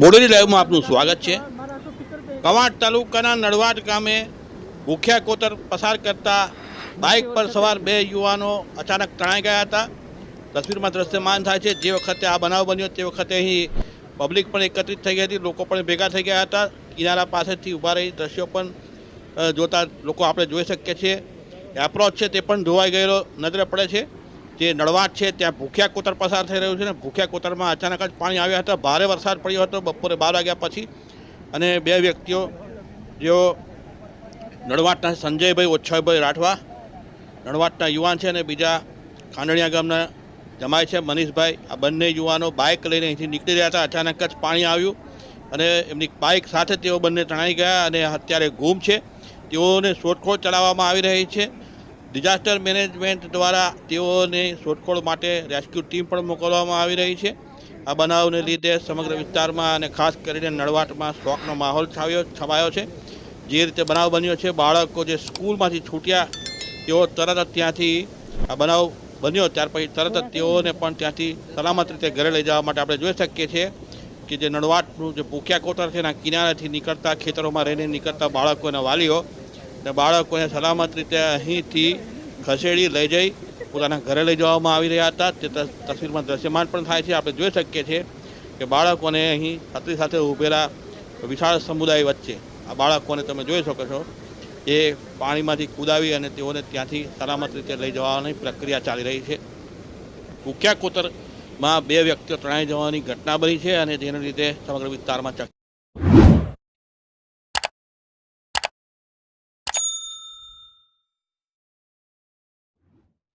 બોડેલી લાઈવમાં આપનું સ્વાગત છે. કવાંટ તાલુકાના નડવાડ ગામે ભૂખ્યા કોતર પસાર કરતા બાઇક પર સવાર બે યુવાનો અચાનક તણાઈ ગયા હતા. તસવીરમાં દ્રશ્યમાન થાય છે જે વખતે આ બનાવ બન્યો તે વખતે અહીં પબ્લિક પણ એકત્રિત થઈ ગઈ હતી લોકો પણ ભેગા થઈ ગયા હતા. કિનારા પાસેથી ઊભા રહી દ્રશ્યો પણ જોતા લોકો આપણે જોઈ શકીએ છીએ. એપ્રોચ છે તે પણ ધોવાઈ ગયેલો નજરે પડે છે. જે નળવાટ છે, ત્યાં ભૂખ્યા કોતર પસાર થઈ રહ્યું છે ને ભૂખ્યા કોતરમાં અચાનક જ પાણી આવ્યા હતા. ભારે વરસાદ પડ્યો હતો બપોરે બાર વાગ્યા પછી અને બે વ્યક્તિઓ, જેઓ નળવાટના સંજયભાઈ ઓછાભાઈ રાઠવા નળવાટના યુવાન છે અને બીજા ખાંડણિયા ગામના જમાય છે, મનીષભાઈ. આ બંને યુવાનો બાઇક લઈને અહીંથી નીકળી રહ્યા હતા. અચાનક જ પાણી આવ્યું અને એમની બાઇક સાથે તેઓ બંને તણાઈ ગયા અને અત્યારે ગુમ છે. તેઓને શોધખોળ ચલાવવામાં આવી રહી છે. ડિઝાસ્ટર મેનેજમેન્ટ દ્વારા તેઓને શોધખોળ માટે રેસ્ક્યુ ટીમ પણ મોકલવામાં આવી રહી છે. આ બનાવને લીધે સમગ્ર વિસ્તારમાં અને ખાસ કરીને નળવાટમાં શોકનો માહોલ છાવ્યો, છવાયો છે. જે રીતે બનાવ બન્યો છે, બાળકો જે સ્કૂલમાંથી છૂટ્યા, તેઓ તરત જ ત્યાંથી આ બનાવ બન્યો. ત્યાર પછી તરત જ તેઓને પણ ત્યાંથી સલામત રીતે ઘરે લઈ જવા માટે આપણે જોઈ શકીએ છીએ કે જે નળવાટનું જે ભૂખ્યા કોતર છે, એના કિનારેથી નીકળતા ખેતરોમાં રહીને નીકળતા બાળકોના વાલીઓ ને બાળકોને સલામત રીતે અહીંથી ખસેડી લઈ જઈ, પોતાના ઘરે લઈ જવામાં આવી રહ્યા હતા. તે તસવીરમાં દ્રશ્યમાન પણ થાય છે. આપણે જોઈ શકીએ છીએ કે બાળકોને અહીં છત્રી સાથે ઊભેલા વિશાળ સમુદાય વચ્ચે, આ બાળકોને તમે જોઈ શકો છો, એ પાણીમાંથી કૂદાવી અને તેઓને ત્યાંથી સલામત રીતે લઈ જવાની પ્રક્રિયા ચાલી રહી છે. ભૂખ્યા કોતરમાં બે વ્યક્તિઓ તણાઈ જવાની ઘટના બની છે અને જેને લીધે સમગ્ર વિસ્તારમાં